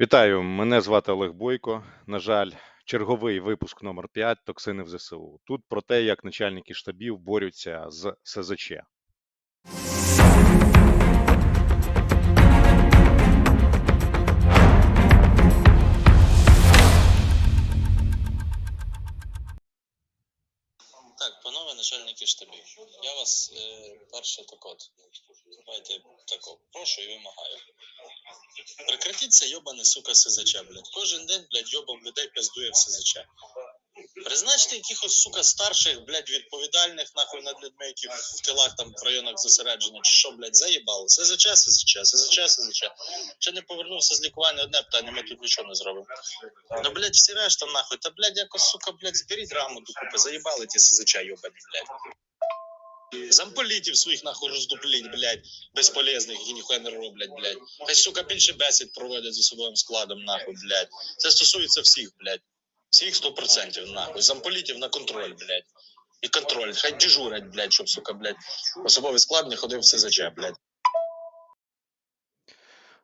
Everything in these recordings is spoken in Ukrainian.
Вітаю, мене звати Олег Бойко. На жаль, черговий випуск номер 5 Токсини в ЗСУ. Тут про те, як начальники штабів борються з СЗЧ. Так, панове начальники штабів, я вас е, перше так от. Давайте тако, прошу і вимагаю. Прекратіть це йобане, сука, СЗЧ, блядь. Кожен день, блядь, йобом людей пиздує в СЗЧ. Призначте якихось, сука, старших, блядь, відповідальних нахуй над людьми, які в тилах там в районах зосереджені, чи що, блядь, заїбали. СЗЧ, СЗЧ, СЗЧ, СЗЧ. Ще не повернувся з лікування одне питання, ми тут нічого не зробимо. Ну, блядь, всі решта нахуй. Та, блядь, якось, сука, блядь, зберіть раму докупи, заїбали ті СЗЧ, йобані, блядь. Замполітів своїх нахуй роздупліть, блядь, безполезних, які ніхуя не роблять, блядь. Хай, сука, більше бесід проводять з особовим складом, нахуй, блядь. Це стосується всіх, блядь. Всіх 100% нахуй. Замполітів на контроль, блядь. І контроль. Хай дежурять, блядь, щоб, сука, блядь, особовий склад не ходив в СЗЧ, блядь.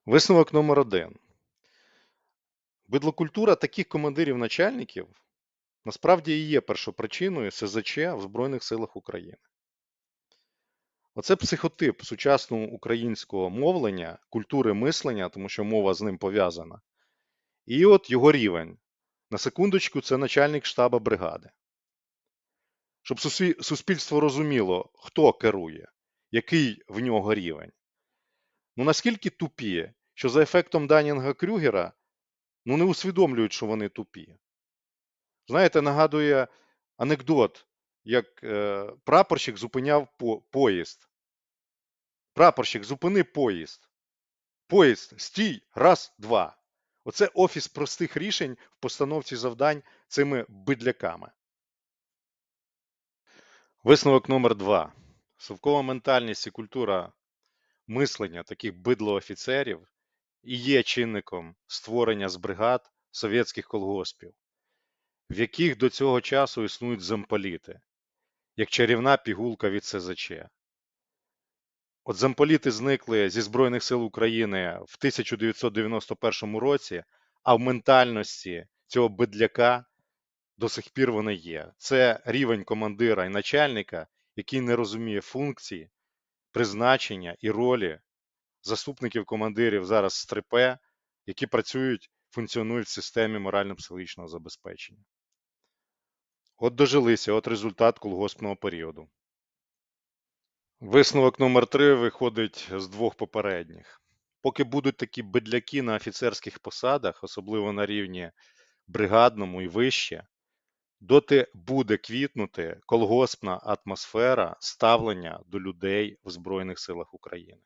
Висновок номер один. Бидлокультура таких командирів начальників насправді і є першопричиною СЗЧ в Збройних силах України. Оце психотип сучасного українського мовлення, культури мислення, тому що мова з ним пов'язана. І от його рівень. На секундочку, це начальник штаба бригади. Щоб суспільство розуміло, хто керує, який в нього рівень. Ну наскільки тупі, що за ефектом Данінга Крюгера ну не усвідомлюють, що вони тупі. Знаєте, нагадує анекдот, як е, прапорщик зупиняв по, поїзд. Прапорщик, зупини поїзд. Поїзд, стій, раз, два. Оце офіс простих рішень в постановці завдань цими бидляками. Висновок номер два. Совкова ментальність і культура мислення таких бидлоофіцерів і є чинником створення з бригад совєтських колгоспів, в яких до цього часу існують замполіти, як чарівна пігулка від СЗЧ. От замполіти зникли зі Збройних сил України в 1991 році, а в ментальності цього бидляка до сих пір вони є. Це рівень командира і начальника, який не розуміє функції, призначення і ролі заступників командирів зараз 3П, які працюють, функціонують в системі морально-психологічного забезпечення. От дожилися, от результат колгоспного періоду. Висновок номер 3 виходить з двох попередніх. Поки будуть такі бедляки на офіцерських посадах, особливо на рівні бригадному і вище, доти буде квітнути колгоспна атмосфера ставлення до людей в Збройних силах України.